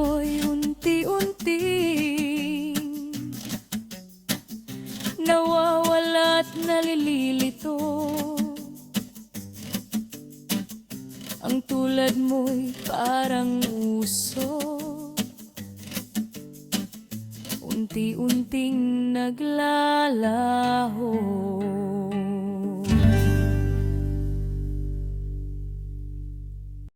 mo'y unti-unting Nawawala at nalililito. Ang tulad mo'y parang uso. Unti-unting naglalaho.